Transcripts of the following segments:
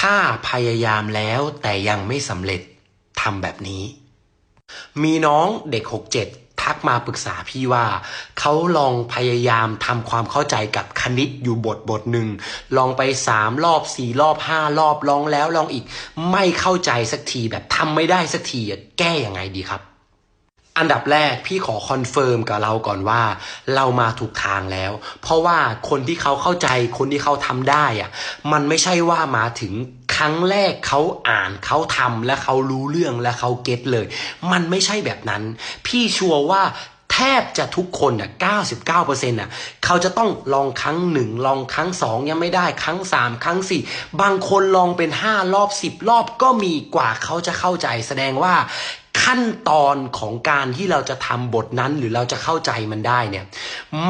ถ้าพยายามแล้วแต่ยังไม่สำเร็จทำแบบนี้ มีน้องเด็ก 67 ทักมาปรึกษาพี่ว่า เขาลองพยายามทำความเข้าใจกับคณิตอยู่บทบทหนึ่ง ลองไปสามรอบสี่รอบห้ารอบลองแล้วลองอีก ไม่เข้าใจสักทีแบบทำไม่ได้สักทีแก้ยังไงดีครับ อันดับแรกพี่ขอคอนเฟิร์มกับเราก่อนว่า เรามาถูกทางแล้ว เพราะว่าคนที่เขาเข้าใจคนที่เขาทำได้อะมันไม่ใช่ว่ามาถึงครั้งแรกเขาอ่านเขาทำและเขารู้เรื่องและเขาเก็ตเลย มันไม่ใช่แบบนั้น พี่ชัวร์ว่าแทบจะทุกคนอะ99%อะ เขาจะต้องลองครั้งหนึ่งลองครั้งสองยังไม่ได้ครั้งสามครั้งสี่บางคนลองเป็นห้ารอบสิบรอบก็มีกว่าเขาจะเข้าใจ แสดงว่า ขั้นตอนของการที่เราจะทำบทนั้นหรือเราจะเข้าใจมันได้เนี่ย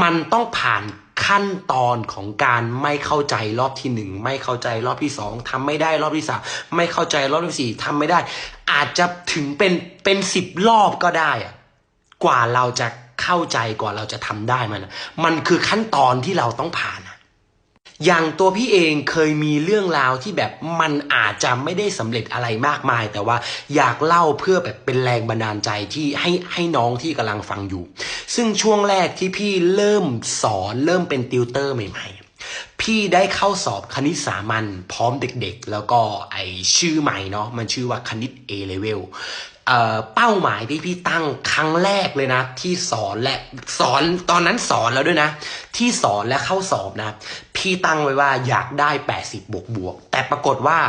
มันต้องผ่านขั้นตอนของการไม่เข้าใจรอบที่หนึ่งไม่เข้าใจรอบที่สองทำไม่ได้รอบที่สามไม่เข้าใจรอบที่สี่ทำไม่ได้ อาจจะถึงเป็นเป็นสิบรอบก็ได้อะกว่าเราจะเข้าใจกว่าเราจะทำได้มัน มันคือขั้นตอนที่เราต้องผ่าน อย่างตัวพี่เองเคยมีเรื่องราวที่แบบมันอาจจะไม่ได้สำเร็จอะไรมากมาย แต่ว่าอยากเล่าเพื่อแบบเป็นแรงบันดาลใจที่ให้ให้น้องที่กำลังฟังอยู่ ซึ่งช่วงแรกที่พี่เริ่มสอนเริ่มเป็นติวเตอร์ใหม่ ๆพี่ได้เข้าสอบคณิตสามัญพร้อมเด็กๆ แล้วก็ไอชื่อใหม่เนาะมันชื่อว่าคณิต A level เอ่อเป้าหมายที่พี่ตั้งครั้งแรกเลยนะ ที่สอนและสอนตอนนั้นสอนแล้วด้วยนะ ที่สอนและเข้าสอบนะ พี่ตั้งไว้ว่าอยากได้ 80 บวกบวก แต่ปรากฏว่า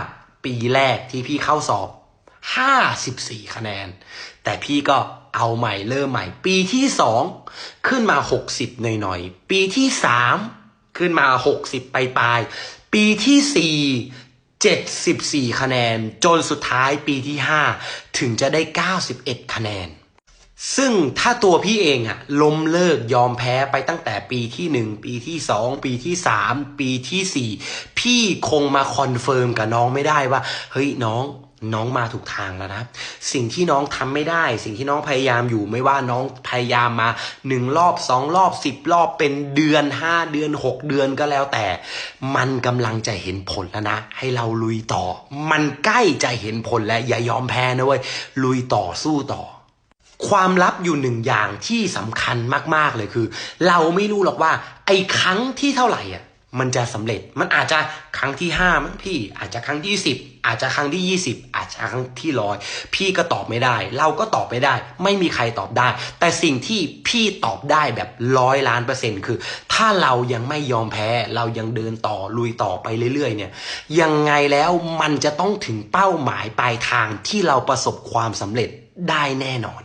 ปีแรกที่พี่เข้าสอบ 54 คะแนน แต่พี่ก็เอาใหม่เริ่มใหม่ ปีที่ 2 ขึ้นมา 60 หน่อยๆ ปีที่ 3 ขึ้นมา 60ไปปลายๆ ปีที่ 4 74 คะแนน จนสุดท้ายปีที่ 5 ถึงจะได้ 91 คะแนน ซึ่งถ้าตัวพี่เองอะล้มเลิกยอมแพ้ไปตั้งแต่ปีที่หนึ่งปีที่สองปีที่สามปีที่สี่พี่คงมาคอนเฟิร์มกับน้องไม่ได้ว่า เฮ้ยน้องน้องมาถูกทางแล้วนะ สิ่งที่น้องทำไม่ได้ สิ่งที่น้องพยายามอยู่ไม่ว่าน้องพยายามมาหนึ่งรอบสองรอบสิบรอบเป็นเดือนห้าเดือนหกเดือนก็แล้วแต่ มันกำลังจะเห็นผลแล้วนะ ให้เราลุยต่อ มันใกล้จะเห็นผลแล้วอย่ายอมแพ้นะเว้ยลุยต่อสู้ต่อ ความลับอยู่หนึ่งอย่างที่สำคัญมากๆเลยคือ เราไม่รู้หรอกว่าไอ้ครั้งที่เท่าไหร่อะมันจะสำเร็จมันอาจจะครั้งที่ห้ามั้งพี่ อาจจะครั้งที่สิบอาจจะครั้งที่ยี่สิบอาจจะครั้งที่ร้อยพี่ก็ตอบไม่ได้ เราก็ตอบไม่ได้ ไม่มีใครตอบได้ แต่สิ่งที่พี่ตอบได้แบบร้อยล้านเปอร์เซ็นต์คือ ถ้าเรายังไม่ยอมแพ้ เรายังเดินต่อลุยต่อไปเรื่อยๆ เนี่ย ยังไงแล้วมันจะต้องถึงเป้าหมายปลายทางที่เราประสบความสำเร็จได้แน่นอน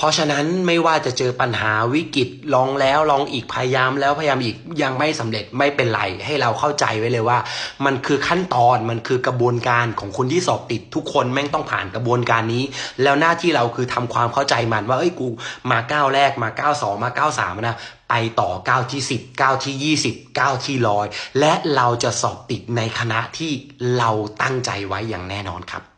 เพราะฉะนั้นไม่ว่าจะเจอปัญหาวิกฤตลองแล้วลองอีกพยายามแล้วพยายามอีกยังไม่สำเร็จไม่เป็นไรให้เราเข้าใจไว้เลยว่า มันคือขั้นตอนมันคือกระบวนการของคนที่สอบติดทุกคนแม่งต้องผ่านกระบวนการนี้ แล้วหน้าที่เราคือทำความเข้าใจมันว่าเอ้ยกูมาก้าวแรกมาก้าวสองมาก้าวสามนะไปต่อก้าวที่สิบก้าวที่ยี่สิบก้าวที่ร้อยและเราจะสอบติดในคณะที่เราตั้งใจไว้อย่างแน่นอนครับ